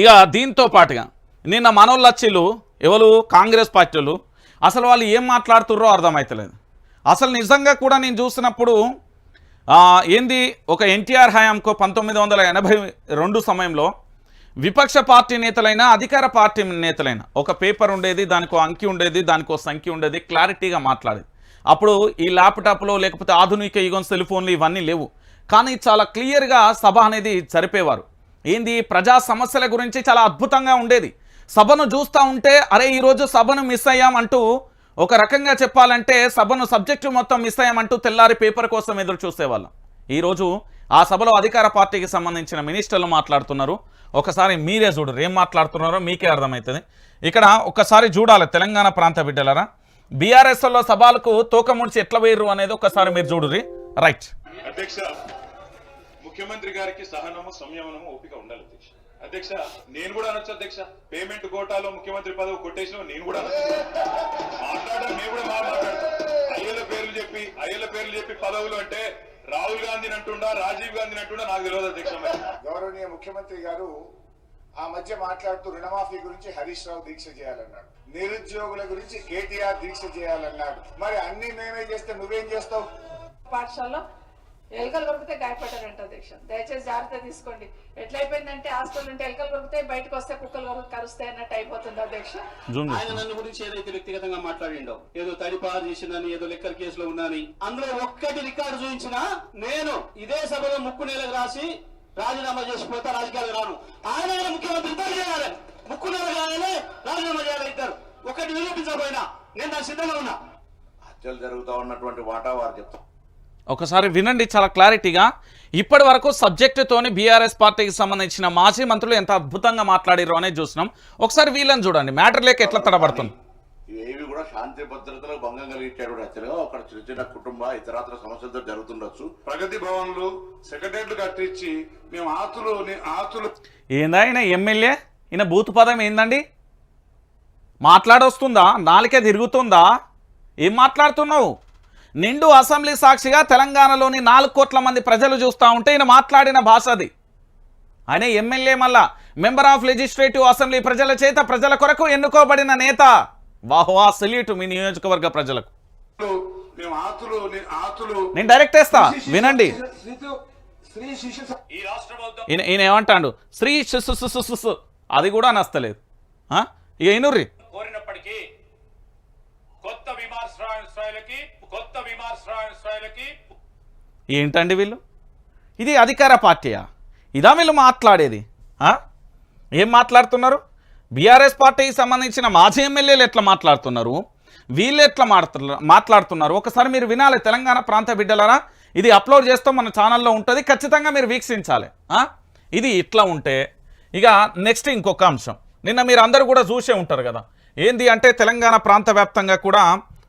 ఇక దీంతో పాటుగా నిన్న మనోళ్ళచ్చిలు ఎవరు? కాంగ్రెస్ పార్టీలు అసలు వాళ్ళు ఏం మాట్లాడుతుర్రో అర్థమవుతలేదు అసలు నిజంగా కూడా నేను చూసినప్పుడు ఏంది? ఒక ఎన్టీఆర్ హయాంకో పంతొమ్మిది వందల ఎనభై రెండు సమయంలో విపక్ష పార్టీ నేతలైనా అధికార పార్టీ నేతలైనా ఒక పేపర్ ఉండేది దానికో అంకి ఉండేది దానికో సంఖ్య ఉండేది క్లారిటీగా మాట్లాడేది. అప్పుడు ఈ ల్యాప్టాప్లో లేకపోతే ఆధునిక యుగం సెల్ ఫోన్లు ఇవన్నీ లేవు. కానీ చాలా క్లియర్గా సభ అనేది జరిపేవారు. ఏంది? ప్రజా సమస్యల గురించి చాలా అద్భుతంగా ఉండేది. సభను చూస్తూ ఉంటే అరే ఈరోజు సభను మిస్ అయ్యామంటూ ఒక రకంగా చెప్పాలంటే సభను సబ్జెక్టు మొత్తం మిస్ అయ్యామంటూ తెల్లారి పేపర్ కోసం ఎదురు చూసేవాళ్ళం. ఈరోజు ఆ సభలో అధికార పార్టీకి సంబంధించిన మినిస్టర్లు మాట్లాడుతున్నారు. ఒకసారి మీరే చూడరు ఏం మాట్లాడుతున్నారో మీకే అర్థమవుతుంది ఇక్కడ ఒకసారి చూడాలి తెలంగాణ ప్రాంత బిడ్డలరా. బీఆర్ఎస్లో సభలకు తోకముడిచి ఎట్లా వేయరు అనేది ఒకసారి మీరు చూడుర్రి. రైట్. అధ్యక్ష ముఖ్యమంత్రి గారికి సహనము సంయమనము ఓపిక ఉండాలి అధ్యక్ష. అధ్యక్ష నేను కూడా అనొచ్చు అధ్యక్ష. పేమెంట్ కోటాలో ముఖ్యమంత్రి పదవి కొట్టేసిన నేను కూడా మాట్లాడడం నేను కూడా అయ్యల పేర్లు చెప్పి అయ్యల పేర్లు చెప్పి పదవులు అంటే రాహుల్ గాంధీని అంటుండా రాజీవ్ గాంధీని అంటుండా నాకు తెలియదు అధ్యక్ష గౌరవనీయ ముఖ్యమంత్రి గారు ఆ మధ్య మాట్లాడుతూ రుణమాఫీ గురించి హరీష్ రావు దీక్ష చేయాలన్నాడు. నిరుద్యోగుల గురించి కేటీఆర్ దీక్ష చేయాలన్నాడు. మరి అన్ని మేమే చేస్తే నువ్వేం చేస్తావు? పాఠశాలలో ఎలుకలు కొరికితే గాయపడ్డారంట అధ్యక్ష. దయచేసి జాగ్రత్త తీసుకోండి. ఎట్లయిపోయిందంటే హాస్టల్ ఉంటే ఎలుకలు కొరికితే బయటకు వస్తే కుక్కలు కొరికి కరుస్తాయి అన్నట్టు అయిపోతుంది అధ్యక్ష. ఆయన నన్ను గురించి ఏదైతే వ్యక్తిగతంగా మాట్లాడిండో ఏదో తడిపారు చేసిందని ఏదో లెక్కల కేసులో ఉన్నాని అందులో ఒక్కటి రికార్డు చూపించినా నేను ఇదే సభలో ముక్కు నెలకు రాసి రాజీనామా చేసిపోతా రాజకీయాలకు రాను. ఆయన ముఖ్యమంత్రి ఇద్దరు చేయాలి. ముక్కు నెల కాయాలి రాజీనామా చేయాలి ఇద్దరు. ఒకటి నిరూపించకపోయినా నేను దాని సిద్ధంగా ఉన్నా. హత్యలు జరుగుతూ ఉన్నటువంటి వాటా వారు ఒకసారి వినండి చాలా క్లారిటీగా. ఇప్పటి వరకు సబ్జెక్టుతోని బీఆర్ఎస్ పార్టీకి సంబంధించిన మాజీ మంత్రులు ఎంత అద్భుతంగా మాట్లాడిరో అనేది చూసినాం. ఒకసారి వీళ్ళని చూడండి మ్యాటర్ లేక ఎట్లా తడబడుతుంది? ఇవేవి కూడా శాంతి భద్రతలకు భంగం కలిగించేటువంటి హత్యలుగా ఒక చిన్న చిన్న కుటుంబ ఇతరాతర సమస్యలతో జరుగుతుండొచ్చు. ప్రగతి భవన్లు సెక్రటరీలు కట్టించి మేము ఆతులు ఆతులు. ఏందా ఈయన ఎమ్మెల్యే? ఈయన బూత్ పదం ఏందండి? మాట్లాడొస్తుందా? నాలుకే తిరుగుతుందా? ఏం మాట్లాడుతున్నావు? నిండు అసెంబ్లీ సాక్షిగా తెలంగాణలోని నాలుగు కోట్ల మంది ప్రజలు చూస్తూ ఉంటే ఈయన మాట్లాడిన భాష అది. ఆయన ఎమ్మెల్యే మళ్ళా మెంబర్ ఆఫ్ లెజిస్లేటివ్ అసెంబ్లీ ప్రజల చేత ప్రజల కొరకు ఎన్నుకోబడిన నేత. వాహ్వా సెల్యూట్ మీ నియోజకవర్గ ప్రజలకు. నేను డైరెక్ట్ వేస్తా వినండి. ఈయన ఏమంటాడు? శ్రీ అది కూడా నస్తలేదు. ఆ? ఇక ఇనుర్రి కోరినప్పటికీ కొత్త విమానాశ్రయాలకి కొత్త విమానాశ్రయాలకి. ఏంటండి వీళ్ళు? ఇది అధికార పార్టీయా? ఇదా వీళ్ళు మాట్లాడేది? ఏం మాట్లాడుతున్నారు? బీఆర్ఎస్ పార్టీకి సంబంధించిన మాజీ ఎమ్మెల్యేలు ఎట్లా మాట్లాడుతున్నారు? వీళ్ళు ఎట్లా మాట్లా మాట్లాడుతున్నారు? ఒకసారి మీరు వినాలి తెలంగాణ ప్రాంత బిడ్డలరా. ఇది అప్లోడ్ చేస్తాం మన ఛానల్లో ఉంటుంది. ఖచ్చితంగా మీరు వీక్షించాలి. ఇది ఇట్లా ఉంటే ఇక నెక్స్ట్ ఇంకొక అంశం. నిన్న మీరు అందరూ కూడా చూసే ఉంటారు కదా. ఏంది అంటే తెలంగాణ ప్రాంత వ్యాప్తంగా కూడా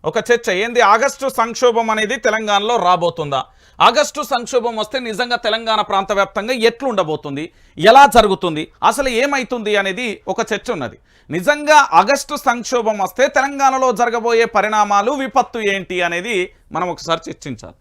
ఒక చర్చ. ఏంది? ఆగస్టు సంక్షోభం అనేది తెలంగాణలో రాబోతుందా? ఆగస్టు సంక్షోభం వస్తే నిజంగా తెలంగాణ ప్రాంత వ్యాప్తంగా ఎట్లుండబోతుంది? ఎలా జరుగుతుంది? అసలు ఏమైతుంది అనేది ఒక చర్చ ఉన్నది. నిజంగా ఆగస్టు సంక్షోభం వస్తే తెలంగాణలో జరగబోయే పరిణామాలు విపత్తు ఏంటి అనేది మనం ఒకసారి చర్చించాలి.